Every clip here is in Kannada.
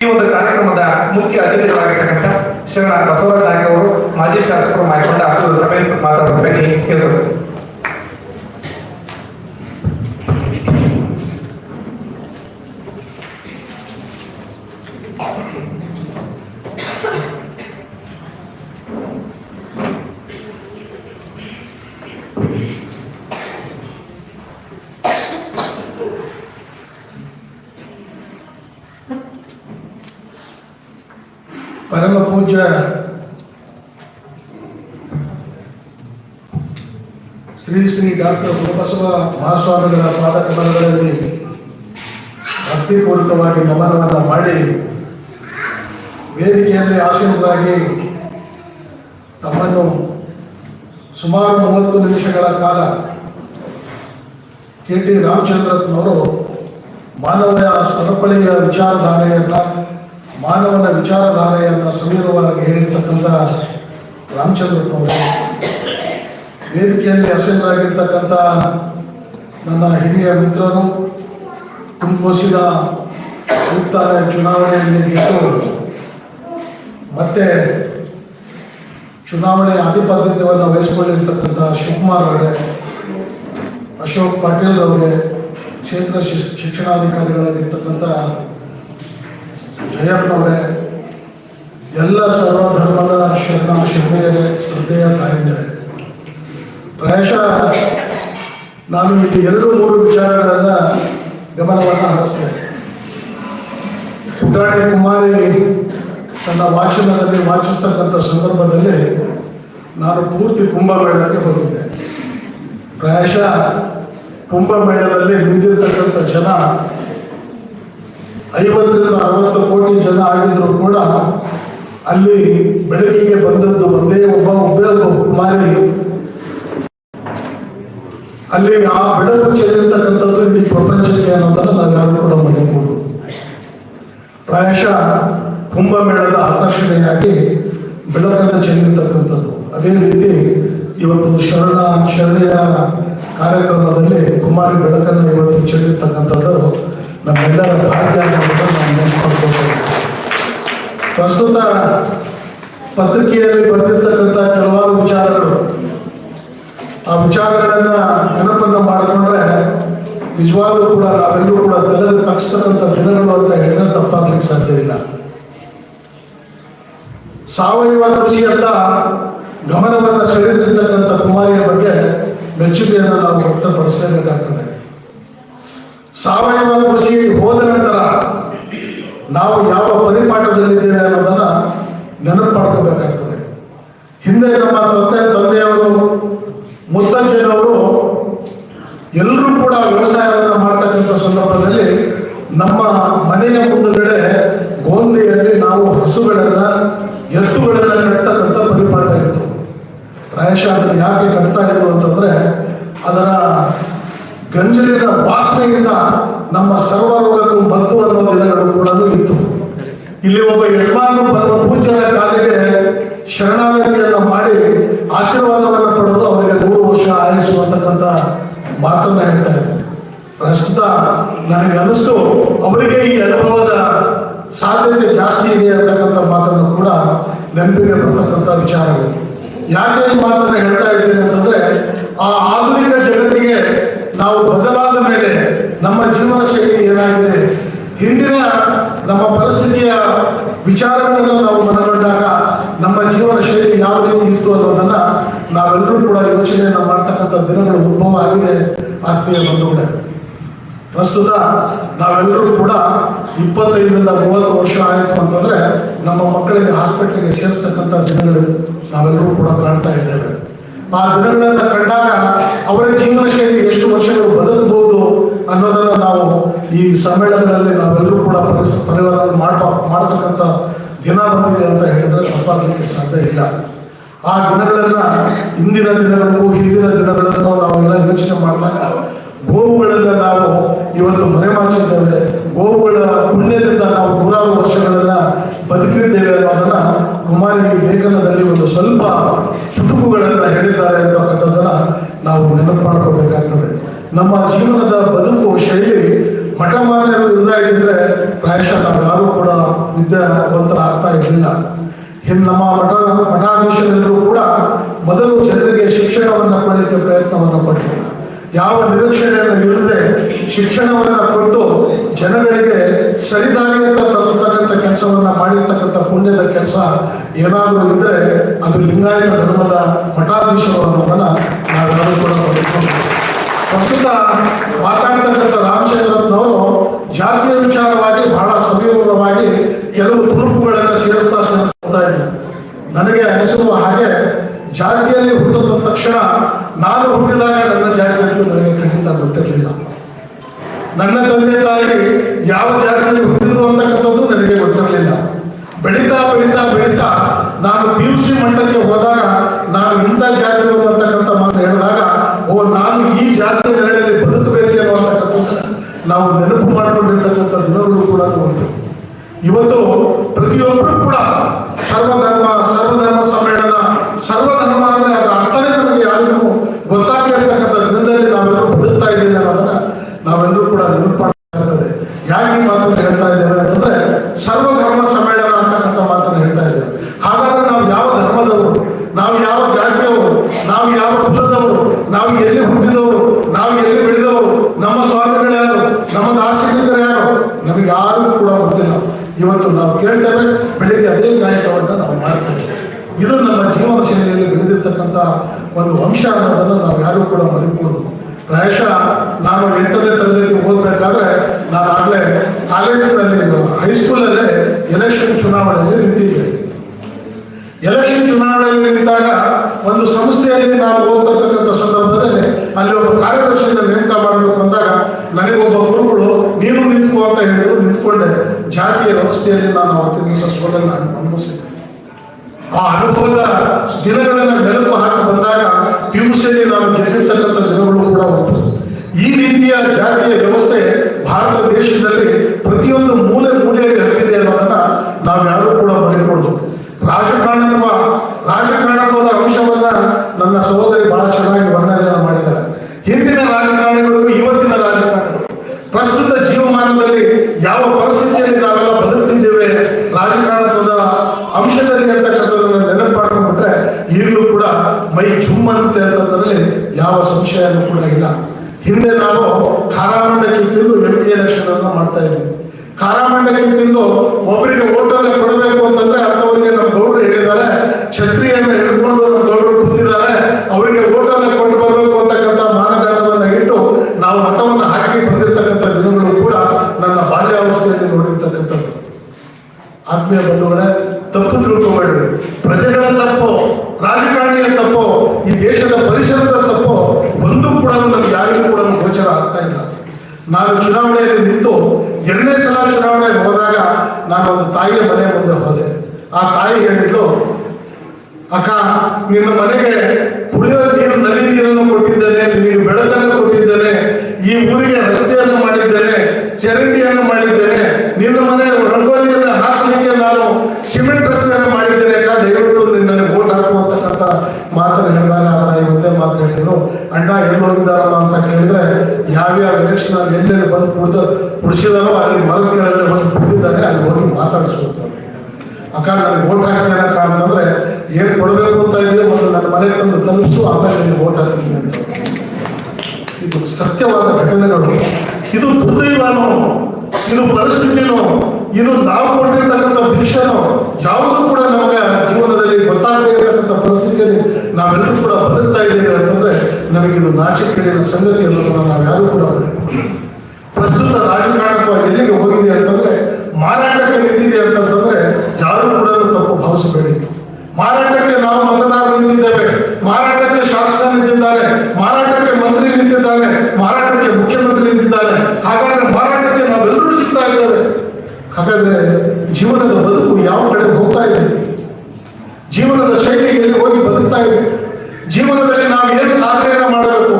ಈ ಒಂದು ಕಾರ್ಯಕ್ರಮದ ಮುಖ್ಯ ಅತಿಥಿಗಳಾಗಿರ್ತಕ್ಕಂಥ ಶರಣ ಬಸವರಾಜ್ ನಾಯ್ಕ ಅವರು ಮಾಜಿ ಶಾಸಕರು ಮಾಡಿಕೊಂಡ ಸಭೆ ಮಾತಾಡಬೇಕಾಗಿ ಕೇಳಿದರು. ಪರಮ ಪೂಜ್ಯ ಶ್ರೀ ಶ್ರೀ ಡಾಕ್ಟರ್ ಗುರುಬಸವ ಮಹಾಸ್ವಾಮಿಗಳ ಪಾದಕಮಲಗಳಲ್ಲಿ ಭಕ್ತಿಪೂರ್ವಕವಾಗಿ ನಮನವನ್ನು ಮಾಡಿ ವೇದಿಕೆಯಲ್ಲಿ ಆಸೀನರಾಗಿ ತಮ್ಮನ್ನು ಸುಮಾರು ಮೂವತ್ತು ನಿಮಿಷಗಳ ಕಾಲ ಕೆ ಟಿ ರಾಮಚಂದ್ರತ್ನವರು ಮಾನವ ಸರಪಳಿಯ ವಿಚಾರಧಾರೆಯನ್ನ ಮಾನವನ ವಿಚಾರಧಾರೆಯನ್ನು ಸಮೀರವಾಗಿ ಹೇಳಿರ್ತಕ್ಕಂಥ ರಾಮಚಂದ್ರಪ್ಪನವರು ವೇದಿಕೆಯಲ್ಲಿ ಅಸೆಂಬ್ಲಾಗಿರ್ತಕ್ಕಂಥ ನನ್ನ ಹಿರಿಯ ಮಿತ್ರರು ತುಂಬೋಸಿದ ಉತ್ತರ ಚುನಾವಣೆಯಲ್ಲಿ ಗೆದ್ದು ಮತ್ತೆ ಚುನಾವಣೆ ಆಧಿಪತ್ಯವನ್ನು ವಹಿಸಿಕೊಂಡಿರ್ತಕ್ಕಂಥ ಶಿವಕುಮಾರ್ ಅವರೇ, ಅಶೋಕ್ ಪಾಟೀಲ್ ಅವರೇ, ಕ್ಷೇತ್ರ ಶಿಕ್ಷಣಾಧಿಕಾರಿಗಳಾಗಿರ್ತಕ್ಕಂಥ ಜಯಪ್ಪನವರೇ ಎಲ್ಲ ಸರ್ವಧರ್ಮದ ಶರಣ ಶರಣೆಯರೇ, ಶ್ರದ್ಧೆಯ ತಾಯಿಂದರೆ. ಪ್ರಾಯಶಃ ನಾನು ಇಲ್ಲಿ ಎರಡು ಮೂರು ವಿಚಾರಗಳನ್ನು ಗಮನವನ್ನು ಹರಿಸ್ತೇನೆ. ಪುಟಾಣಿ ಕುಮಾರಿ ತನ್ನ ವಾಚನದಲ್ಲಿ ವಾಚಿಸ್ತಕ್ಕಂಥ ಸಂದರ್ಭದಲ್ಲಿ ನಾನು ಪೂರ್ತಿ ಕುಂಭಮೇಳಕ್ಕೆ ಹೋಗಿದ್ದೆ. ಪ್ರಾಯಶಃ ಕುಂಭಮೇಳದಲ್ಲಿ ನಿಂತಿರ್ತಕ್ಕಂಥ ಜನ ಐವತ್ತರಿಂದ ಅರವತ್ತು ಕೋಟಿ ಜನ ಆಗಿದ್ರು ಕೂಡ ಅಲ್ಲಿ ಬೆಳಕಿಗೆ ಬಂದದ್ದು ಒಂದೇ ಒಬ್ಬ ಒಬ್ಬೇ ಕುಮಾರಿ. ಅಲ್ಲಿ ಆ ಬೆಳಕು ಚೆಲ್ಲಿರ್ತಕ್ಕಂಥದ್ದು ಇಡೀ ಪ್ರಪಂಚಕ್ಕೆ ಅನ್ನೋದನ್ನು ನಾನು ಯಾರು ಕೂಡ ಮರೆಯಬಹುದು ಪ್ರಾಯಶಃ ಕುಂಭಮೇಳದ ಆಕರ್ಷಣೆಯಾಗಿ ಬೆಳಕನ್ನು ಚೆಲ್ಲಿರ್ತಕ್ಕಂಥದ್ದು. ಅದೇ ರೀತಿ ಇವತ್ತು ಶರಣ, ಶರಣೆಯ ಕಾರ್ಯಕ್ರಮದಲ್ಲಿ ಕುಮಾರಿ ಬೆಳಕನ್ನು ಇವತ್ತು ಚೆಲ್ಲಿರ್ತಕ್ಕಂಥದ್ದು. ನಮ್ಮೆಲ್ಲರ ಭಾಗ್ಯ ಅನ್ನೋದನ್ನು ನಾವು ನೆನೆಸ್ಕೊಳ್ಬೋದು ಪ್ರಸ್ತುತ ಪತ್ರಿಕೆಯಲ್ಲಿ ಬಂದಿರತಕ್ಕಂಥ ಕೆಲವಾರು ವಿಚಾರಗಳು. ಆ ವಿಚಾರಗಳನ್ನ ನೆನಪನ್ನು ಮಾಡಿಕೊಂಡ್ರೆ ನಿಜವಾಗ್ಲೂ ಕೂಡ ನಾವೆಲ್ಲರೂ ಕೂಡ ತಲೆ ತಗ್ಸ್ತಕ್ಕಂಥ ದಿನಗಳು ಅಂತ ಹೇಳಿದ್ರೆ ತಪ್ಪಾಗ್ಲಿಕ್ಕೆ ಸಾಧ್ಯ ಇಲ್ಲ ಸಾವಯವ ಕೃಷಿಯತ್ತ ಗಮನವನ್ನು ಸೆಳೆದಿರ್ತಕ್ಕಂಥ ಕುಮಾರಿಯ ಬಗ್ಗೆ ಮೆಚ್ಚುಗೆಯನ್ನು ನಾವು ವ್ಯಕ್ತಪಡಿಸಲೇಬೇಕಾಗ್ತದೆ. ಸಾವಯವ ಕೃಷಿ ಹೋದ ನಂತರ ನಾವು ಯಾವ ಪರಿಪಾಠದಲ್ಲಿದ್ದೇವೆ ಅನ್ನೋದನ್ನ ನೆನಪು ಮಾಡ್ಕೋಬೇಕಾಗ್ತದೆ ಹಿಂದೆ ನಮ್ಮ ತಂದೆ, ತಂದೆಯವರು, ಮುತ್ತಜ್ಜನವರು ಎಲ್ಲರೂ ಕೂಡ ವ್ಯವಸಾಯವನ್ನು ಮಾಡ್ತಕ್ಕಂಥ ಸಂದರ್ಭದಲ್ಲಿ ನಮ್ಮ ಮನೆಯ ಮುಂದುಗಡೆ ಗೋಂದಿಯಲ್ಲಿ ನಾವು ಹಸುಗಳನ್ನ, ಎತ್ತುಗಳನ್ನ ಕಟ್ತಕ್ಕಂಥ ಪರಿಪಾಠ ಇತ್ತು. ಪ್ರಾಯಶಃ ಯಾಕೆ ಕಟ್ತಾ ಗಂಜಲಿನ ವಾಸನೆಯಿಂದ ನಮ್ಮ ಸರ್ವರೋಗಕ್ಕೂ ಬಂತು ಅನ್ನೋ ದಿನಗಳು ಕೂಡ ಇತ್ತು. ಇಲ್ಲಿ ಒಬ್ಬ ಯಜಮಾನು ಪೂಜ್ಯರ ಕಾಲಿಗೆ ಶರಣಾಗತಿಯನ್ನ ಮಾಡಿ ಆಶೀರ್ವಾದವನ್ನು ಪಡೆದು ಅವರಿಗೆ ಮೂರು ವರ್ಷ ಆಯುಸ್ಸು ಮಾತನ್ನ ಹೇಳ್ತಾರೆ. ಪ್ರಸ್ತುತ ನನಗೆ ಅನಿಸ್ತು ಅವರಿಗೆ ಈ ಅನುಭವದ ಸಾಧ್ಯತೆ ಜಾಸ್ತಿ ಇದೆ ಅಂತಕ್ಕಂಥ ಮಾತನ್ನು ಕೂಡ ನೆನಪಿಗೆ ಬರ್ತಕ್ಕಂಥ ವಿಚಾರಗಳು. ಯಾಕೆ ಈ ಮಾತನ್ನ ಹೇಳ್ತಾ ಇದ್ದೀನಿ ಅಂತಂದ್ರೆ, ಆ ಆಧುನಿಕ ಜಗತ್ತಿಗೆ ನಾವು ಬದಲಾದ ಮೇಲೆ ನಮ್ಮ ಜೀವನ ಶೈಲಿ ಏನಾಗಿದೆ, ಹಿಂದಿನ ನಮ್ಮ ಪರಿಸ್ಥಿತಿಯ ವಿಚಾರಗಳನ್ನು ನಾವು ಮನಗಂಡಾಗ ನಮ್ಮ ಜೀವನ ಶೈಲಿ ಯಾವ ರೀತಿ ಇತ್ತು ಅನ್ನೋದನ್ನ ನಾವೆಲ್ಲರೂ ಕೂಡ ಯೋಚನೆಯನ್ನು ಮಾಡ್ತಕ್ಕಂಥ ದಿನಗಳು ಉದ್ಭವ ಆಗಿದೆ ಆತ್ಮೀಯ ಬಂಧುಗಳೇ. ಪ್ರಸ್ತುತ ನಾವೆಲ್ಲರೂ ಕೂಡ ಇಪ್ಪತ್ತೈದರಿಂದ ಮೂವತ್ತು ವರ್ಷ ಆಯಿತು ಅಂತಂದ್ರೆ ನಮ್ಮ ಮಕ್ಕಳಿಗೆ ಹಾಸ್ಪಿಟ್ಲಿಗೆ ಸೇರಿಸ್ತಕ್ಕಂಥ ದಿನಗಳು ನಾವೆಲ್ಲರೂ ಕೂಡ ಕಾಣ್ತಾ ಇದ್ದೇವೆ. ಆ ದಿನಗಳನ್ನು ಕಂಡಾಗ ಅವರ ಜೀವನ ಶೈಲಿ ಎಷ್ಟು ವರ್ಷಗಳು ಬದಲಬಹುದು ಅನ್ನೋದನ್ನು ನಾವು ಈ ಸಮ್ಮೇಳನಗಳಲ್ಲಿ ನಾವೆಲ್ಲರೂ ಕೂಡ ಪರಿವರ್ತನೆ ಮಾಡ್ತಾ ಮಾಡತಕ್ಕಂಥ ದಿನ ಬಂದಿದೆ ಅಂತ ಹೇಳಿದ್ರೆ ತಪ್ಪಾಗಲಿಕ್ಕೆ ಸಾಧ್ಯ ಇಲ್ಲ. ಆ ದಿನಗಳನ್ನ ಇಂದಿನ ದಿನಗಳಿಗೂ ಹಿಂದಿನ ದಿನಗಳನ್ನು ನಾವೆಲ್ಲ ಯೋಚನೆ ಮಾಡಿದಾಗ ಗೋವುಗಳನ್ನ ನಾವು ಇವತ್ತು ಮನೆ ಮಾಡಿಸಿದ್ದೇವೆ. ಗೋವುಗಳ ಪುಣ್ಯದಿಂದ ನಾವು ನೂರಾರು ವರ್ಷಗಳನ್ನ ಬದುಕಿದ್ದೇವೆ ಅನ್ನೋದನ್ನ ಕುಮಾರಿ ಲೇಖನದಲ್ಲಿ ಒಂದು ಸ್ವಲ್ಪ ನೆನಪು ಮಾಡ್ಕೋಬೇಕಾಗ್ತದೆ ನಮ್ಮ ಜೀವನದ ಬದುಕು ಶೈಲಿ ಮಠಮಾನ್ಯರು ಮಾನ್ಯರು ಇದ್ದಿದ್ರೆ ಪ್ರಾಯಶಃ ಯಾರು ಕೂಡ ವಿದ್ಯಾವಂತರಾಗ್ತಾ ಇರಲಿಲ್ಲ. ಇನ್ನು ನಮ್ಮ ಮಠ, ಮಠಾಧೀಶರೆಲ್ಲರೂ ಕೂಡ ಮೊದಲು ಜನರಿಗೆ ಶಿಕ್ಷಣವನ್ನು ಕೊಡಲಿಕ್ಕೆ ಪ್ರಯತ್ನವನ್ನು ಪಟ್ಟರು ಯಾವ ನಿರೀಕ್ಷಣೆಯನ್ನು ಇಲ್ಲದೆ ಶಿಕ್ಷಣವನ್ನು ಕೊಟ್ಟು ಜನಗಳಿಗೆ ಸರಿದಾಗಿರ್ತಕ್ಕಂಥ ತರತಕ್ಕಂಥ ಕೆಲಸವನ್ನ ಮಾಡಿರ್ತಕ್ಕಂಥ ಪುಣ್ಯದ ಕೆಲಸ ಏನಾದರೂ ಇದ್ರೆ ಅದು ಲಿಂಗಾಯತ ಧರ್ಮದ ನಾವು ನಾವೆಲ್ಲರೂ ಕೂಡ ಪ್ರಸ್ತುತ ಮಾತಾಡ್ತಕ್ಕಂಥ ರಾಮಚಂದ್ರಪ್ಪನವರು ಜಾತಿಯ ವಿಚಾರವಾಗಿ ಬಹಳ ಸವಿವರವಾಗಿ ಕೆಲವು ತುಣುಕುಗಳನ್ನು ಸೇರಿಸ್ತಾ ಸೇರಿಸ್ತಾ ಇದ್ದಾರೆ. ನನಗೆ ಅನಿಸುವ ಹಾಗೆ ಜಾತಿಯಲ್ಲಿ ಹುಟ್ಟಿದ ತಕ್ಷಣ ನಾನು ಹುಟ್ಟಿದಾಗ ನನ್ನ ಜಾತಿ ಅಂತ ನನಗೆ ಖಂಡಿತ ಗೊತ್ತಿರಲಿಲ್ಲ. ನನ್ನ ತಂದೆ ತಾಯಿ ಯಾವ ಜಾತಿಯಲ್ಲಿ ಹುಟ್ಟಿದ್ರು ಅಂತಕ್ಕಂಥದ್ದು ನನಗೆ ಗೊತ್ತಿರಲಿಲ್ಲ ಬೆಳೀತಾ ಬೆಳೀತಾ ಬೆಳೀತಾ ನಾನು ಪಿ ಯು ಸಿ ಮಟ್ಟಕ್ಕೆ ಹೋದಾಗ ನಾನು ಇಂಥ ಜಾತಿಯವರು ಅಂತಕ್ಕಂಥ ಮಾತು ಹೇಳಿದಾಗ ಓ ನಾನು ಈ ಜಾತಿಯ ನೆರಳಲ್ಲಿ ಬದುಕಬೇಕು ಅನ್ನುವಂಥಕ್ಕಂಥ ನಾವು ನೆನಪು ಮಾಡಿಕೊಂಡಿರ್ತಕ್ಕಂಥ ದಿನಗಳು ಕೂಡ ಉಂಟು ಇವತ್ತು ಪ್ರತಿಯೊಬ್ಬರು ಕೂಡ ಸರ್ವಧರ್ಮ ಸರ್ವಧರ್ಮ ಸಮ್ಮೇಳನ ಸರ್ವಧರ್ಮ ಅಂದ್ರೆ ಅದರ ಅರ್ಥನೇ ನಮಗೆ ಯಾರಿಗೂ ಗೊತ್ತಾಗಿರ್ತಕ್ಕಂಥ ದಿನದಲ್ಲಿ ನಾವೆಲ್ಲರೂ ಬದುಕ್ತಾ ಇದ್ದೀವಿ ಅನ್ನೋದನ್ನ ನಾವೆಲ್ಲರೂ ಕೂಡ ನೆನಪು ಮಾಡಬೇಕಾಗ್ತದೆ ಯಾಕೆ ಈ ಮಾತನ್ನು ಹೇಳ್ತಾ ಇದ್ದೇವೆ ಅಂತಂದ್ರೆ ಸರ್ವಧರ್ಮ ಸಮ್ಮೇಳನ ಅಂತಕ್ಕಂಥ ಮಾತನ್ನು ಹೇಳ್ತಾ ಇದ್ದೇವೆ ಹಾಗಾದ್ರೆ ನಾವು ಯಾವ ಧರ್ಮದವರು? ನಾವು ಯಾವ ಜಾತಿಯವರು? ನಾವು ಯಾವ ಕುಲದವರು? ನಾವು ಎಲ್ಲಿ ಹುಟ್ಟಿದವರು? ನಾವು ಎಲ್ಲಿ ಬೆಳೆದವರು? ನಮ್ಮ ಸ್ವಾಮಿಗಳು ಯಾರು? ನಮ್ಮ ದಾರ್ಶನಿಕರು ಯಾರು? ನಮಗೆ ಯಾರು ಕೂಡ ಗೊತ್ತಿಲ್ಲ. ಇವತ್ತು ನಾವು ಕೇಳ್ತೇವೆ, ಬೆಳಿಗ್ಗೆ ಅದೇ ಕಾಯಕವನ್ನು ನಾವು ಮಾಡ್ತೇವೆ. ಇದು ನಮ್ಮ ಜೀವನ ಶೈಲಿಯಲ್ಲಿ ಬೆಳೆದಿರ್ತಕ್ಕಂಥ ಒಂದು ಅಂಶ ಅನ್ನೋದನ್ನು ನಾವು ಯಾರು ಕೂಡ ಮರಿಬಹುದು ಪ್ರಾಯಶಃ ನಾನು ಎಂಟನೇ ತರಗತಿ ಓದಬೇಕಾದ್ರೆ ನಾನು ಆಗಲೇ ಕಾಲೇಜಿನಲ್ಲಿ ಹೈಸ್ಕೂಲಲ್ಲೇ ಎಲೆಕ್ಷನ್ ಚುನಾವಣೆಯಲ್ಲಿ ನಿಂತಿದ್ದೆ. ಎಲೆಕ್ಷನ್ ಚುನಾವಣೆಯಲ್ಲಿ ಒಂದು ಸಂಸ್ಥೆಯಲ್ಲಿ ನಾನು ಓದ್ತಕ್ಕಂಥ ಸಂದರ್ಭದಲ್ಲಿ ಅಲ್ಲಿ ಒಬ್ಬ ಕಾರ್ಯದರ್ಶಿಯಿಂದ ನೇಮಕ ಮಾಡಬೇಕು ಅಂದಾಗ ನನಗೊಬ್ಬ ಗುರುಗಳು, ನೀನು ನಿಂತ್ಕೋ ಅಂತ ಹೇಳಿದ್ರು ನಿಂತ್ಕೊಂಡೆ. ಜಾತಿಯ ವ್ಯವಸ್ಥೆಯಲ್ಲಿ ನಾನು ಅವತ್ತಿನ ದಿವಸ ಸೋಲನ್ನು ಅನುಭವಿಸಿದ್ದೆ. ಆ ಅನುಭವದ ದಿನಗಳನ್ನು ನೆನಪು ಹಾಕಿ ಬಂದಾಗ ಪಿಯುಸಿಯಲ್ಲಿ ನಾನು ಗೆದ್ದಿರ್ತಕ್ಕಂಥ ದಿನಗಳು ಕೂಡ ಉಂಟು. ಈ ರೀತಿಯ ಜಾತಿಯ ವ್ಯವಸ್ಥೆ ಭಾರತ ದೇಶದಲ್ಲಿ ಪ್ರತಿಯೊಂದು ಮೂಲೆ ಮೂಲೆಯಲ್ಲಿ ಹಬ್ಬಿದೆ ಅನ್ನೋದನ್ನ ನಾವು ಯಾರು ಕೂಡ ಮರೆಯಬಹುದು ರಾಜಕಾರಣತ್ವ ರಾಜಕಾರಣತ್ವದ ಅಂಶವನ್ನ ನನ್ನ ಸಹೋದರಿ ಬಹಳ ಚೆನ್ನಾಗಿ ವರ್ಣನೆಯನ್ನು ಮಾಡಿದ್ದಾರೆ. ಹಿಂದಿನ ರಾಜಕಾರಣಿಗಳು, ಇವತ್ತಿನ ರಾಜಕಾರಣಿಗಳು. ಪ್ರಸ್ತುತ ಜೀವಮಾನದಲ್ಲಿ ಯಾವ ಪರಿಸ್ಥಿತಿಯಲ್ಲಿ ನಾವೆಲ್ಲ ಬದುಕ್ತಿದ್ದೇವೆ, ರಾಜಕಾರಣದ ಅಂಶದಲ್ಲಿ ಅಂತಕ್ಕಂಥದ್ದನ್ನು ನೆನಪು ಮಾಡ್ಕೊಂಡ್ಬಿಟ್ರೆ ಈಗಲೂ ಕೂಡ ಮೈ ಜುಮ್ಮಂತೆ ಅಂತಂದ್ರಲ್ಲಿ ಯಾವ ಸಂಶಯನೂ ಕೂಡ ಇಲ್ಲ. ಹಿಂದೆ ನಾವು ಖಾರಾಮಂಡಕ್ಕೆ ತಿಂದು ಎಂ ಎಲೆಕ್ಷನ್ ಅನ್ನ ಮಾಡ್ತಾ ಇದ್ವಿ ಖಾರಾಮಂಡಕ್ಕೆ ತಿಂದು ಒಬ್ಬರಿಗೆ ಓಟನ್ನು ಕೊಡಬೇಕು ಅಂತಂದ್ರೆ ಅಂಥವರಿಗೆ ನಮ್ಮ ಗೌಡರು ಹೇಳಿದ್ದಾರೆ ಛತ್ರಿಯನ್ನ ಹಿಡ್ಕೊಂಡು ನಮ್ಮ ಗೌಡರು ಕೂತಿದ್ದಾರೆ ಅವರಿಗೆ ಓಟನ್ನ ಕೊಟ್ಟು ಬರಬೇಕು ಅಂತಕ್ಕಂಥ ಮಾನದಂಡವನ್ನ ಇಟ್ಟು ನಾವು ಮತವನ್ನು ಹಾಕಿ ಬಂದಿರತಕ್ಕಂಥ ದಿನಗಳು ಕೂಡ ನನ್ನ ಬಾಲ್ಯಾವಸ್ಥೆಯಲ್ಲಿ ನೋಡಿರ್ತಕ್ಕಂಥದ್ದು ಆತ್ಮೀಯ ತಪ್ಪು ತಿಳ್ಕೊಬೇಡ್ರಿ ಪ್ರಜೆಗಳ ತಪ್ಪು, ರಾಜಕಾರಣಿಗಳ ತಪ್ಪು, ಈ ದೇಶದ ಪರಿಸರದ ತಪ್ಪು, ಒಂದು ಕೂಡ ನಮ್ಗೆ ಯಾರಿಗೂ ಕೂಡ ಗೋಚರ ಆಗ್ತಾ ಇಲ್ಲ. ನಾನು ಚುನಾವಣೆಯಲ್ಲಿ ನಿಂತು ಎರಡನೇ ಸಲ ಚುನಾವಣೆ ಹೋದಾಗ ನಾನು ಒಂದು ತಾಯಿಯ ಮನೆ ಮುಂದೆ ಹೋದೆ. ಆ ತಾಯಿ ಹೇಳಿದ್ಲು ಅಕ್ಕ, ನಿನ್ನ ಮನೆಗೆ ಕುಡಿಯೋ ನೀರು ನಲ್ಲಿ ನೀರನ್ನು ಕೊಟ್ಟಿದ್ದೇನೆ, ನೀನು ಕೊಟ್ಟಿದ್ದೇನೆ ಈ ಊರಿಗೆ ರಸ್ತೆಯನ್ನು ಮಾಡಿದ್ದೇನೆ ಚರಂಡಿಯನ್ನು ಮಾಡಿದ್ದೇನೆ ನಿನ್ನ ಮನೆ ರಂಗೋಲಿಯನ್ನು ಹಾಕಲಿಕ್ಕೆ ನಾನು ಸಿಮೆಂಟ್ ರಸ್ತೆಯನ್ನು ಮಾಡಿದ್ದೇನೆ ಅಕ್ಕ ದಯವಿಟ್ಟು ನಿನ್ನನ್ನು ವೋಟ್ ಹಾಕುವಂತಕ್ಕಂಥ ಮಾತನ್ನು ಹೇಳಿದಾಗ ಆ ತಾಯಿ ಒಂದೇ ಮಾತು ಹೇಳಿದ್ರು ಅಣ್ಣ ಎಲ್ಲಿ ಕೇಳಿದ್ರೆ ಯಾವ್ಯಾವ ಎಲೆಕ್ಷನ್ ಅಲ್ಲಿ ಎಲ್ಲೆಲ್ಲಿ ಬಂದು ಕುಡಿದ ಕುಡಿಸಿದಾರೋ ಅಲ್ಲಿ ಮರದ ಬಂದು ಕುಡಿದಾಗ ಅಲ್ಲಿ ಹೋಗಿ ಮಾತಾಡಿಸ್ಕೊಳ್ತಾರೆ. ಅಕ್ಕ ನನಗೆ ವೋಟ್ ಹಾಕ್ತೇನೆ ಕಾರಣ ಅಂದ್ರೆ, ಏನ್ ಕೊಡಬೇಕು ಅಂತ ಇದೆಯೋ ಒಂದು ನನ್ನ ಮನೆ ತಂದು ತಲುಪಿಸು, ಆಮೇಲೆ ನಿನಗೆ ವೋಟ್ ಹಾಕ್ತೀನಿ ಅಂತ. ಇದು ಸತ್ಯವಾದ ಘಟನೆಗಳು. ಇದು ದುರ್ದೈವನೋ? ಇದು ಪರಿಸ್ಥಿತಿನೋ? ಇದು ನಾವು ಕೊಟ್ಟಿರ್ತಕ್ಕಂಥ ಭಿಕ್ಷನೋ? ಯಾವುದು ಕೂಡ ನಮಗೆ ಜೀವನದಲ್ಲಿ ಗೊತ್ತಾಗಬೇಕಂತ ಪರಿಸ್ಥಿತಿಯಲ್ಲಿ ನಾವೆಲ್ಲರೂ ಕೂಡ ಬದುಕ್ತಾ ಇದ್ದೇವೆ ಅಂತಂದ್ರೆ ನಮಗಿದು ನಾಚಿಕೆಯ ಸಂಗತಿ ಅನ್ನೋದನ್ನ ನಾವು ಯಾರು ಕೂಡ. ಪ್ರಸ್ತುತ ರಾಜಕಾರಣಕ್ಕೂ ಎಲ್ಲಿಗೆ ಹೋಗಿದೆ ಅಂತಂದ್ರೆ ಮಾರಾಟಕ್ಕೆ ನಿಂತಿದೆ ಅಂತಂದ್ರೆ ಯಾರು ಕೂಡ ತಪ್ಪು ಭಾವಿಸಬೇಡಿ. ಮಾರಾಟಕ್ಕೆ ನಾವು ಮತದಾರರು ನಿಂತಿದ್ದೇವೆ. ಮಾರಾಟಕ್ಕೆ ಶಾಸಕ ನಿಂತಿದ್ದಾರೆ. ಮಾರಾಟಕ್ಕೆ ಮಂತ್ರಿ ನಿಂತಿದ್ದಾರೆ. ಮಾರಾಟಕ್ಕೆ ಮುಖ್ಯಮಂತ್ರಿ ನಿಂತಿದ್ದಾರೆ. ಹಾಗಾದ್ರೆ ಮಾರಾಟಕ್ಕೆ ನಾವೆಲ್ಲರೂ ಸಿಗ್ತಾ ಇದ್ದೇವೆ. ಹಾಗಾದ್ರೆ ಜೀವನದ ಬದುಕು ಯಾವ ಕಡೆ ಹೋಗ್ತಾ ಇದೆ? ಜೀವನದ ಶೈಲಿಯಲ್ಲಿ ಹೋಗಿ ಬದುಕ್ತಾ ಇದೆ ಜೀವನದಲ್ಲಿ ನಾವು ಏನು ಸಾಧನೆಯನ್ನು ಮಾಡಬೇಕು?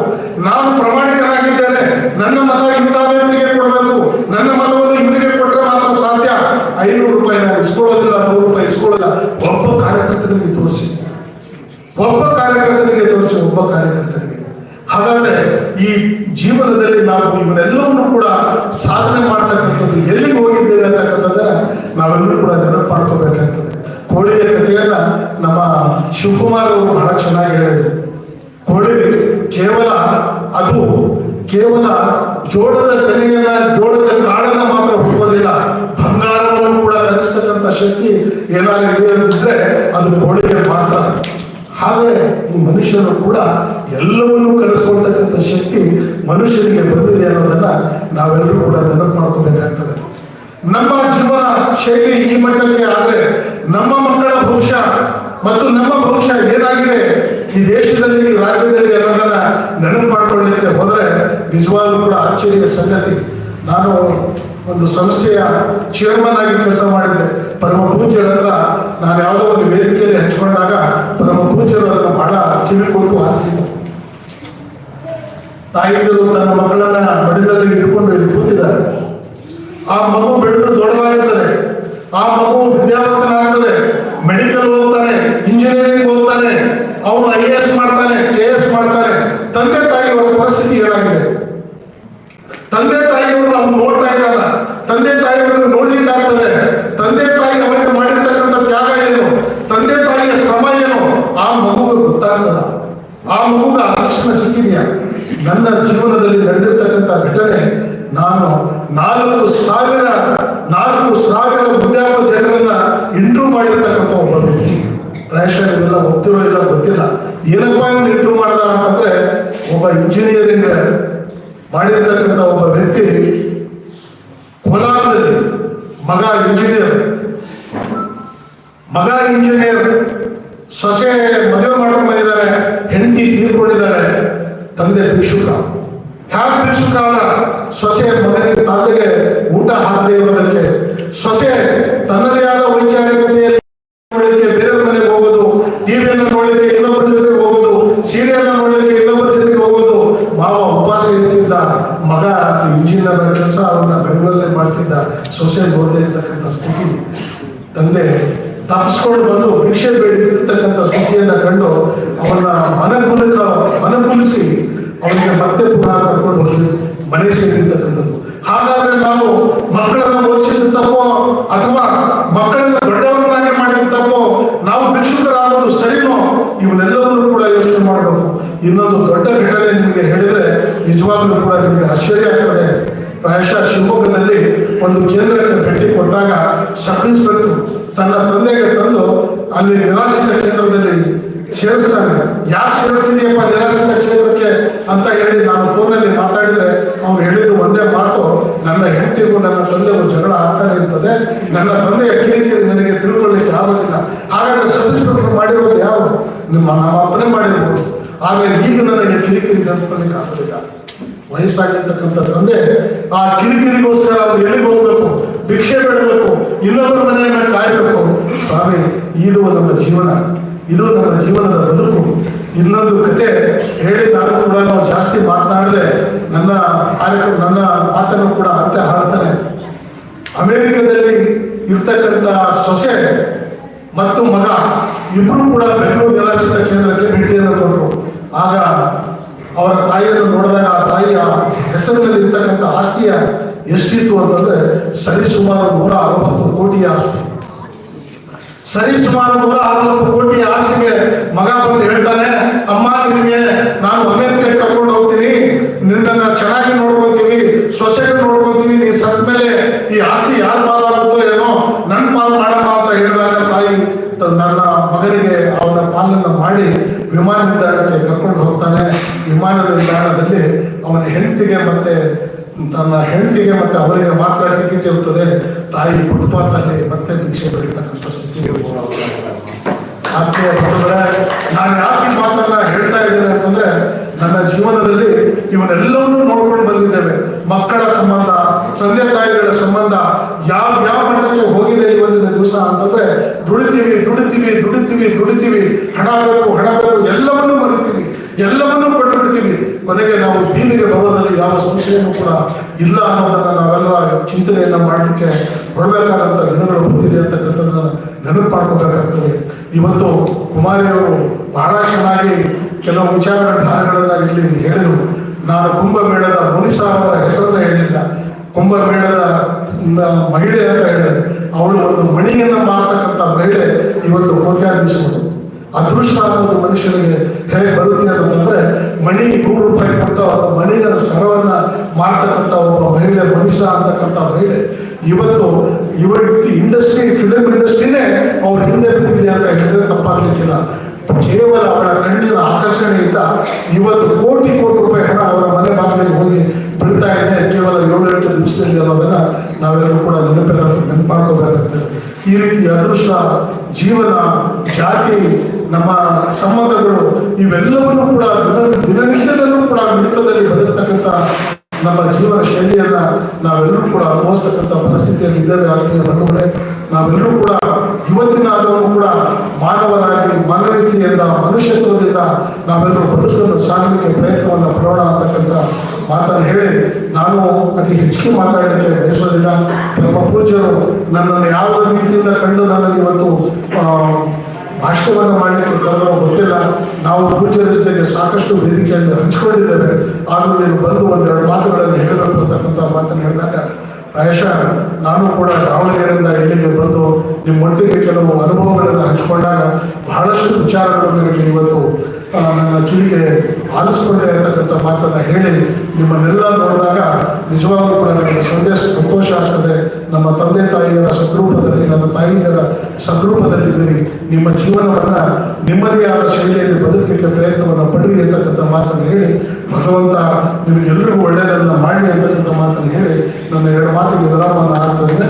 ನಾನು ಪ್ರಾಮಾಣಿಕನಾಗಿದ್ದೇನೆ. ನನ್ನ ಮತ ಇಂಥ ವ್ಯಕ್ತಿಗೆ ಕೊಡಬೇಕು. ನನ್ನ ಮತವನ್ನು ಇವರಿಗೆ ಕೊಟ್ಟರೆ ಮಾತ್ರ ಸಾಧ್ಯ? ಐನೂರು ರೂಪಾಯಿ ನಾನು ಇಸ್ಕೊಳ್ಳೋದಿಲ್ಲ, ನೂರು ರೂಪಾಯಿ ಇಸ್ಕೊಳ್ಳೋದಿಲ್ಲ. ಒಬ್ಬ ಕಾರ್ಯಕರ್ತನಿಗೆ ತೋರಿಸಿ. ಒಬ್ಬ ಕಾರ್ಯಕರ್ತನಿಗೆ ತೋರಿಸಿ, ಒಬ್ಬ ಕಾರ್ಯಕರ್ತನಿಗೆ. ಹಾಗಾದ್ರೆ ಈ ಜೀವನದಲ್ಲಿ ನಾವು ಇವನ್ನೆಲ್ಲವನ್ನು ಕೂಡ ಸಾಧನೆ ಮಾಡ್ತಕ್ಕಂಥದ್ದು ಎಲ್ಲಿಗೆ ಹೋಗಿದ್ದೇವೆ ಅಂತಕ್ಕಂಥದ್ದನ್ನ ನಾವೆಲ್ಲರೂ ಕೂಡ ನೆನಪು ಮಾಡ್ಕೋಬೇಕಾಗ್ತದೆ ಕೋಳಿಯ ನಮ್ಮ ಶಿವಕುಮಾರ್ ಅವರು ಬಹಳ ಚೆನ್ನಾಗಿ ಹೇಳಿದರು ಕೋಳಿ ಕೇವಲ ಅದು ಕೇವಲ ಜೋಳದ ಕನಿಯನ್ನ ಜೋಳದ ಕಾಳನ್ನ ಮಾತ್ರ ಹುಡುಕೋದಿಲ್ಲ ಬಂಗಾರವನ್ನು ಕೂಡ ಕಲಿಸ್ತಕ್ಕಂಥ ಶಕ್ತಿ ಏನಾಗಿದೆ ಅಂದ್ರೆ ಅದು ಕೋಳಿಗೆ ಮಾತ್ರ. ಹಾಗೆ ಈ ಮನುಷ್ಯನು ಕೂಡ ಎಲ್ಲವನ್ನೂ ಕಲಿಸ್ಕೊಳ್ತಕ್ಕಂಥ ಶಕ್ತಿ ಮನುಷ್ಯನಿಗೆ ಬಂದಿದೆ ಅನ್ನೋದನ್ನ ನಾವೆಲ್ಲರೂ ಕೂಡ ನೆನಪು ಮಾಡ್ಕೋಬೇಕಾಗ್ತದೆ. ನಮ್ಮ ಜೀವನ ಶೈಲಿ ಈ ಮಟ್ಟಕ್ಕೆ ಆದ್ರೆ ನಮ್ಮ ಮಕ್ಕಳ ಭವಿಷ್ಯ ಮತ್ತು ನಮ್ಮ ಭವಿಷ್ಯ ಏನಾಗಿದೆ? ಈ ದೇಶದಲ್ಲಿ ರಾಜ್ಯದಲ್ಲಿ ಅನ್ನೋದನ್ನ ನೆನಪು ಮಾಡ್ಕೊಳ್ಳಿಕ್ಕೆ ಹೋದ್ರೆ ನಿಜವಾಗ್ಲೂ ಕೂಡ ಆಶ್ಚರ್ಯ ಸಂಗತಿ. ನಾನು ಒಂದು ಸಂಸ್ಥೆಯ ಚೇರ್ಮನ್ ಆಗಿ ಕೆಲಸ ಮಾಡಿದ್ದೆ. ಪರಮ ಪೂಜ್ಯರ ಹತ್ರ ನಾನು ಯಾವುದೋ ಒಂದು ವೇದಿಕೆಯಲ್ಲಿ ಹಂಚಿಕೊಂಡಾಗ ಪರಮ ಪೂಜ್ಯರು ಅದನ್ನು ಬಹಳ ಕಿವಿ ಕೊಟ್ಟು ತಾಯಿಗಳು ತನ್ನ ಮಕ್ಕಳನ್ನ ಮಡಿಲಲ್ಲಿ ಇಟ್ಕೊಂಡು ಇಲ್ಲಿ ಕೂತಿದ್ದಾರೆ. ಆ ಮಗು ಬೆಳೆದು ದೊಡ್ಡದಾಗುತ್ತದೆ ಆ ಮಗು ವಿದ್ಯಾವಂತನಾಗ್ತದೆ ಮೆಡಿಕಲ್ ಓದ್ತಾನೆ ಇಂಜಿನಿಯರಿಂಗ್ ಓದ್ತಾನೆ ಅವನು ಐ ಎಸ್ ಮಾಡ್ತಾನೆ ಕೆ ಎಸ್ ಮಾಡ್ತಾನೆ. ತಂದೆ ತಾಯಿಯವರ ಪರಿಸ್ಥಿತಿ ಏನಾಗಿದೆ? ತಂದೆ ತಾಯಿಯವರು ಅವ್ನು ನೋಡ್ತಾ ಇದ್ದಾನ ತಂದೆ ತಾಯಿಯವರು ನೋಡ್ಲಿಕ್ಕೆ ಆಗ್ತದೆ. ತಂದೆ ತಾಯಿ ಅವರಿಗೆ ಮಾಡಿರ್ತಕ್ಕಂಥ ತ್ಯಾಗ ಏನು? ತಂದೆ ತಾಯಿಯ ಶ್ರಮ ಏನು? ಆ ಮಗುವಿಗೆ ಗೊತ್ತಾಗ್ತದ. ಆ ಮಗುಗೆ ಆ ಶಿಕ್ಷಣ ಸಿಕ್ಕಿದೆಯಾ? ನನ್ನ ಜೀವನದಲ್ಲಿ ನಡೆದಿರ್ತಕ್ಕಂಥ ಘಟನೆ ನಾನು ಇಂಟ್ರೂ ಮಾಡಿರ್ತಕ್ಕಂಥ ಒಬ್ಬ ವ್ಯಕ್ತಿ ಪ್ರಾಯಶಃ ಇವೆಲ್ಲ ಗೊತ್ತಿರೋ ಇಲ್ಲ, ಗೊತ್ತಿಲ್ಲ. ಏನಪ್ಪಾ ಇಂಟ್ರೂ ಮಾಡ್ದ ಅಂತಂದ್ರೆ, ಒಬ್ಬ ಇಂಜಿನಿಯರಿಂಗ್ ಮಾಡಿರ್ತಕ್ಕಂಥ ಒಬ್ಬ ವ್ಯಕ್ತಿ, ಕೋಲಾರದಲ್ಲಿ ಮಗ ಇಂಜಿನಿಯರ್ ಮಗ ಇಂಜಿನಿಯರ್ ಸೊಸೆ ಮದುವೆ ಮಾಡ್ಕೊಂಡಿದ್ದಾರೆ ಹೆಂಡತಿ ತೀರ್ಕೊಂಡಿದ್ದಾರೆ, ತಂದೆ ಭಿಕ್ಷುಕ. ಯಾವ ಭಿಕ್ಷುಕ ಸೊಸೆ ಮಗನಿಗೆ ತಂದೆಗೆ ಊಟ ಹಾಕದೇ ಇರೋದಕ್ಕೆ. ಸೊಸೆ ತನ್ನದೇ ಆದ ವೈಚಾರಿಕತೆಯಲ್ಲಿ ನೋಡಲಿಕ್ಕೆ ಬೇರೆ ಮನೆಗೆ ಹೋಗೋದು ಟಿವಿಯನ್ನು ನೋಡಲಿಕ್ಕೆ ಇನ್ನೊಬ್ಬರ ಜೊತೆ ಹೋಗೋದು ಸೀರಿಯಲ್ ನೋಡಲಿಕ್ಕೆ ಇನ್ನೊಬ್ಬರ ಜೊತೆಗೆ ಹೋಗೋದು. ಮಾವ ಉಪವಾಸ ಇರ್ತಿದ್ದ, ಮಗ ಇಂಜಿನಿಯರ್ ಕೆಲಸ ಅವನ್ನ ಬೆಂಗಳೂರಲ್ಲಿ ಮಾಡ್ತಿದ್ದ, ಸೊಸೆ ಓದದೇ ಇರ್ತಕ್ಕಂಥ ಸ್ಥಿತಿ. ತಂದೆ ತಪ್ಪಿಸ್ಕೊಂಡು ಬಂದು ಭಿಕ್ಷೆ ಬೇಡಿರ್ತಕ್ಕಂಥ ಸ್ಥಿತಿಯನ್ನ ಕಂಡು ಅವನ್ನ ಮನಗುಲಕ ಮನಗುಲಿಸಿ ಅವನಿಗೆ ಮತ್ತೆ ಪುನಃ ಕರ್ಕೊಂಡು ಹೋಗಿ ಮನೆ ಸೇರಿರ್ತಕ್ಕಂಥದ್ದು. ಹಾಗಾದ್ರೆ ನಾವು ಮಕ್ಕಳನ್ನ ಓದಿಸಿದ ತಪ್ಪೋ ಅಥವಾ ಮಕ್ಕಳನ್ನ ದೊಡ್ಡವರನ್ನಾಗಿ ಮಾಡಿದ ತಪ್ಪೋ ನಾವು ಭಿಕ್ಷುಕರಾಗೋದು ಸರಿನೋ ಇವನ್ನೆಲ್ಲವನ್ನೂ ಕೂಡ ಯೋಚನೆ ಮಾಡಬೇಕು ಇನ್ನೊಂದು ದೊಡ್ಡ ಘಟನೆ ನಿಮಗೆ ಹೇಳಿದ್ರೆ ನಿಜವಾಗ್ಲೂ ಕೂಡ ನಿಮಗೆ ಆಶ್ಚರ್ಯ ಆಗ್ತದೆ. ಪ್ರಾಯಶಃ ಶಿವಮೊಗ್ಗದಲ್ಲಿ ಒಂದು ಕೇಂದ್ರಕ್ಕೆ ಭೇಟಿ ಕೊಟ್ಟಾಗ ಸಬ್ ಇನ್ಸ್ಪೆಕ್ಟರ್ ತನ್ನ ತಂದೆಗೆ ತಂದು ಅಲ್ಲಿ ನಿರಾಶ್ರಿತ ಕೇಂದ್ರದಲ್ಲಿ ಸೇರಿಸ್ತಾನೆ ಯಾಕೆ ಸೇರಿಸಿದೆಯಪ್ಪ ನಿರಾಶ್ರಿತ ಕ್ಷೇತ್ರಕ್ಕೆ ಅಂತ ಹೇಳಿ ನಾನು ಫೋನಲ್ಲಿ ಮಾತಾಡಿದ್ರೆ ಅವ್ರು ಹೇಳಿದ್ರು ಒಂದೇ ಮಾತು, ನನ್ನ ಹೆಂಡತಿಗೂ ನನ್ನ ತಂದೆಗೂ ಜಗಳ ಆಗ್ತಾನೆ ಇರ್ತದೆ. ನನ್ನ ತಂದೆಯ ಕಿರಿಕಿರಿ ನನಗೆ ತಿಳ್ಕೊಳ್ಳಿಕ್ಕೆ ಆಗೋದಿಲ್ಲ. ಹಾಗಾದ್ರೆ ಸಬ್ ಇನ್ಸ್ಪೆಕ್ಟರ್ ಮಾಡಿರೋದು ಯಾವುದು ನಿಮ್ಮ ನಮ್ಮ ಅಪ್ಪನೇ ಮಾಡಿರ್ಬೋದು ಆದ್ರೆ ಈಗ ನನಗೆ ಕಿರಿಕಿರಿ ಕಲಿಸ್ಕೊಳ್ಳಿಕ್ಕೆ ಆಗೋದಿಲ್ಲ ವಯಸ್ಸಾಗಿರ್ತಕ್ಕಂಥ ತಂದೆ ಆ ಕಿರಿಕಿರಿಗೋಸ್ಕರ ಅವ್ರು ಎಲ್ಲಿಗೆ ಹೋಗ್ಬೇಕು? ಭಿಕ್ಷೆ ಬೇಡಬೇಕು. ಇನ್ನೊಬ್ಬರ ಮನೆಯನ್ನ ಕಾಯಬೇಕು. ಸ್ವಾಮಿ, ಇದು ನಮ್ಮ ಜೀವನ. ಇದು ನಮ್ಮ ಜೀವನದ ಬದುಕು. ಇನ್ನೊಂದು ಕತೆ ಹೇಳಿ ನಾನು ಕೂಡ ನಾವು ಜಾಸ್ತಿ ಮಾತನಾಡದೆ ನನ್ನ ಕಾರ್ಯಕ್ರಮ ನನ್ನ ಮಾತನ್ನು ಕೂಡ ಅಂತ್ಯ ಹಾಡ್ತಾನೆ ಅಮೆರಿಕದಲ್ಲಿ ಇರ್ತಕ್ಕಂಥ ಸೊಸೆ ಮತ್ತು ಮಗ ಇಬ್ಬರು ಕೂಡ ಬೆಂಗಳೂರು ನಿರಾಶ್ರಿತ ಕೇಂದ್ರಕ್ಕೆ ಭೇಟಿಯನ್ನು ಕೊಟ್ಟರು. ಆಗ ಅವರ ತಾಯಿಯನ್ನು ನೋಡಿದಾಗ ಆ ತಾಯಿಯ ಹೆಸರಿನಲ್ಲಿ ಇರ್ತಕ್ಕಂಥ ಆಸ್ತಿಯ ಎಷ್ಟಿತ್ತು ಅಂತಂದ್ರೆ ಸರಿಸುಮಾರು ನೂರ ಅರವತ್ತು ಕೋಟಿಯ ಆಸ್ತಿ. ಸರಿ ಸುಮಾರು ನೂರ ಅರವತ್ತು ಕೋಟಿ ಆಸ್ತಿಗೆ ಮಗ ಬಂದು ಹೇಳ್ತಾನೆ, ಅಮ್ಮ ನಿಮಗೆ ನಾನು ಅಮೆರಿಕಕ್ಕೆ ಕರ್ಕೊಂಡು ಹೋಗ್ತೀನಿ. ನಿನ್ನನ್ನು ಚೆನ್ನಾಗಿ ನೋಡ್ಕೊತೀವಿ ಸೊಸೆಗೆ ನೋಡ್ಕೊತೀವಿ ನೀ ಸತ್ ಮೇಲೆ ಈ ಆಸ್ತಿ ಯಾರು ಪಾಲಾಗುತ್ತೋ ಏನೋ ನನ್ನ ಪಾಲು ಮಾಡಮ್ಮ ಅಂತ ಹೇಳಿದಾಗ ತಾಯಿ ನನ್ನ ಮಗನಿಗೆ ಅವನ ಪಾಲನ್ನು ಮಾಡಿ ವಿಮಾನದಿಂದ ವಿಮಾನ ನಿಲ್ದಾಣದಲ್ಲಿ ಅವನ ಹೆಂಡತಿಗೆ ಮತ್ತೆ, ತನ್ನ ಹೆಂಡತಿಗೆ ಮತ್ತೆ ಅವರಿಗೆ ಮಾತ್ರ ಟಿಕೆಟ್ ಇರುತ್ತದೆ. ತಾಯಿ ಫುಟ್ಪಾತ್ನಲ್ಲಿ ಮತ್ತೆ ಭಿಕ್ಷೆ ಬೆಳೀತಕ್ಕಂಥ ಸ್ಥಿತಿ ನಾನು ಯಾಕೆ ಮಾತನ್ನ ಹೇಳ್ತಾ ಇದ್ದೇನೆ ಅಂತಂದ್ರೆ, ನನ್ನ ಜೀವನದಲ್ಲಿ ಇವನ್ನೆಲ್ಲವನ್ನೂ ನೋಡ್ಕೊಂಡು ಬಂದಿದ್ದೇವೆ. ಮಕ್ಕಳ ಸಂಬಂಧ, ತಂದೆ ತಾಯಿಗಳ ಸಂಬಂಧ, ಯಾವ ಯಾವ ಮಟ್ಟಕ್ಕೆ ಹೋಗಿದೆ ಇವತ್ತಿನ ದಿವಸ ಅಂತಂದ್ರೆ, ದುಡಿತೀವಿ ದುಡಿತೀವಿ ದುಡಿತೀವಿ ದುಡಿತೀವಿ, ಹಣ ಬೇಕು ಹಣ ಬೇಕು, ಎಲ್ಲವನ್ನೂ ಮರಿತೀವಿ. ಎಲ್ಲವನ್ನೂ ಕೊನೆಗೆ ನಾವು ಬೀದಿಗೆ ಬರೋದ್ರಲ್ಲಿ ಯಾವ ಸಂಶಯನೂ ಕೂಡ ಇಲ್ಲ ಅನ್ನೋದನ್ನ ನಾವೆಲ್ಲ ಚಿಂತನೆಯನ್ನ ಮಾಡಲಿಕ್ಕೆ ಹೊರಬೇಕಾದಂತ ದಿನಗಳು ಬಂದಿದೆ ಅಂತಕ್ಕಂಥದ್ದನ್ನ ನೆನಪು ಮಾಡ್ಕೋಬೇಕಾಗ್ತದೆ ಇವತ್ತು ಕುಮಾರಿಯವರು ಬಹಳ ಚೆನ್ನಾಗಿ ಕೆಲವು ಧಾರೆಗಳನ್ನ ಇಲ್ಲಿ ಹೇಳಿದರು. ನಾನು ಕುಂಭಮೇಳದ ಮುನಿಸಾ ಅವರ ಹೆಸರನ್ನ ಹೇಳಿಲ್ಲ. ಕುಂಭಮೇಳದ ಮಹಿಳೆ ಅಂತ ಹೇಳಿದೆ. ಅವಳು ಒಂದು ಮಣಿಯನ್ನ ಮಾಡ್ತಕ್ಕಂಥ ಮಹಿಳೆ ಇವತ್ತು ಕೋಟ್ಯಾಧೀಶರು. ಅದೃಷ್ಟ ಅನ್ನೋದು ಮನುಷ್ಯನಿಗೆ ಹೇಗೆ ಬರುತ್ತೆ ಅಂತಂದ್ರೆ ಮಣಿ ನೂರು ರೂಪಾಯಿ ಕೊಟ್ಟು ಅವರ ಮಣಿಯ ಸರವನ್ನ ಮಾಡ್ತಕ್ಕಂಥ ಒಬ್ಬ ಮಹಿಳೆ, ಮನುಷ್ಯ ಅಂತಕ್ಕಂಥ ಮಹಿಳೆ. ಇವತ್ತು ಇವತ್ತು ಇಂಡಸ್ಟ್ರಿ ಫಿಲಿಂ ಇಂಡಸ್ಟ್ರಿನೇ ಅವ್ರ ಹಿಂದೆ ಬಿದ್ದಿದೆ ಅಂತ ಹೇಳಿದ್ರೆ ತಪ್ಪಾಗ್ಲಿಕ್ಕಿಲ್ಲ. ಕೇವಲ ಅವಳ ಕಣ್ಣಿನ ಆಕರ್ಷಣೆಯಿಂದ ಇವತ್ತು ಕೋಟಿ ಕೋಟಿ ರೂಪಾಯಿ ಹಣ ಅವರ ಮನೆ ಬಾಗಿಲಿಗೆ ಹೋಗಿ ಬೀಳ್ತಾ ಇದೆ. ಕೇವಲ ಏಳು, ಎಂಟು ದಿವಸದಲ್ಲಿ ಅನ್ನೋದನ್ನ ನಾವೆಲ್ಲರೂ ಕೂಡ ನೆನಪಿನ ನೆನಪು ಈ ರೀತಿ ಅದೃಷ್ಟ ಜೀವನ, ಜಾತಿ ನಮ್ಮ ಸಂಬಂಧಗಳು ಇವೆಲ್ಲವನ್ನೂ ಕೂಡ ದಿನ ದಿನನಿತ್ಯದಲ್ಲೂ ಕೂಡ ಮಿಡಿತದಲ್ಲಿ ಬದುಕ್ತಕ್ಕಂಥ ನಮ್ಮ ಜೀವನ ಶೈಲಿಯನ್ನ ನಾವೆಲ್ಲರೂ ಕೂಡ ಅನುಭವಿಸ್ತಕ್ಕಂಥ ಪರಿಸ್ಥಿತಿಯಲ್ಲಿ ಇದ್ದಾರೆ ಆತ್ಮೀಯ ಬಂಧುಗಳೇ. ನಾವೆಲ್ಲರೂ ಕೂಡ ಇವತ್ತಿನ ಆದವನು ಕೂಡ ಮಾನವರಾಗಿ ಮಾನವೀಯತೆಯಿಂದ, ಮನುಷ್ಯತ್ವದಿಂದ ನಾವೆಲ್ಲರೂ ಬದುಕನ್ನು ಸಾಗಲಿಕ್ಕೆ ಪ್ರಯತ್ನವನ್ನು ಪಡೋಣ ಅಂತಕ್ಕಂಥ ಮಾತನ್ನು ಹೇಳಿ ನಾನು ಅತಿ ಹೆಚ್ಚಿಗೆ ಮಾತಾಡಲಿಕ್ಕೆ ಬಯಸೋದಿಲ್ಲ ನಮ್ಮ ಪೂಜ್ಯರು ನನ್ನನ್ನು ಯಾವ ರೀತಿಯಿಂದ ಕಂಡು ನನಗೆ ಇವತ್ತು ಭಾಷಣವನ್ನು ಮಾಡಲಿಕ್ಕೆ ಕರೆದರೋ ಗೊತ್ತಿಲ್ಲ. ನಾವು ಪೂಜ್ಯರ ಜೊತೆಗೆ ಸಾಕಷ್ಟು ವೇದಿಕೆಯನ್ನು ಹಂಚಿಕೊಂಡಿದ್ದೇವೆ. ಆದರೂ ನೀವು ಬಂದು ಒಂದೆರಡು ಮಾತುಗಳನ್ನು ಹೇಳಬೇಕು ಅಂತಕ್ಕಂಥ ಮಾತನ್ನು ಹೇಳಿದಾಗ, ಪ್ರಾಯಶಃ ನಾನು ಕೂಡ ದಾವಣಗೆರೆಯಿಂದ ಇಲ್ಲಿಗೆ ಬಂದು ನಿಮ್ಮೊಟ್ಟಿಗೆ ಕೆಲವು ಅನುಭವಗಳನ್ನು ಹಂಚಿಕೊಂಡಾಗ ಬಹಳಷ್ಟು ವಿಚಾರಗಳು ನನಗೆ ಇವತ್ತು ನನ್ನ ಕಿವಿಗೆ ಆಲಿಸ್ಕೊಂಡೆ ಇರತಕ್ಕಂಥ ಮಾತನ್ನ ಹೇಳಿ ನಿಮ್ಮನ್ನೆಲ್ಲ ನೋಡಿದಾಗ ನಿಜವಾಗ್ಲೂ ಕೂಡ ನನಗೆ ಸಂದೇಶ ಸಂತೋಷ ಆಗ್ತದೆ ನಮ್ಮ ತಂದೆ ತಾಯಿಯರ ಸದ್ರೂಪದಲ್ಲಿ, ನನ್ನ ತಾಯಿಯರ ಸದ್ರೂಪದಲ್ಲಿದ್ದೀರಿ ನಿಮ್ಮ ಜೀವನವನ್ನ ನಿಮ್ಮದೇ ಆದ ಶೈಲಿಯಲ್ಲಿ ಬದುಕಲಿಕ್ಕೆ ಪ್ರಯತ್ನವನ್ನು ಪಡ್ರಿ ಅಂತಕ್ಕಂಥ ಮಾತನ್ನು ಹೇಳಿ, ಭಗವಂತ ನಿಮಗೆಲ್ಲರಿಗೂ ಒಳ್ಳೆಯದನ್ನ ಮಾಡಿ ಅಂತಕ್ಕಂಥ ಮಾತನ್ನು ಹೇಳಿ ನನ್ನ ಎರಡು ಮಾತಿಗೆ ವಿರಾಮವನ್ನು ಆಗ್ತದೆ.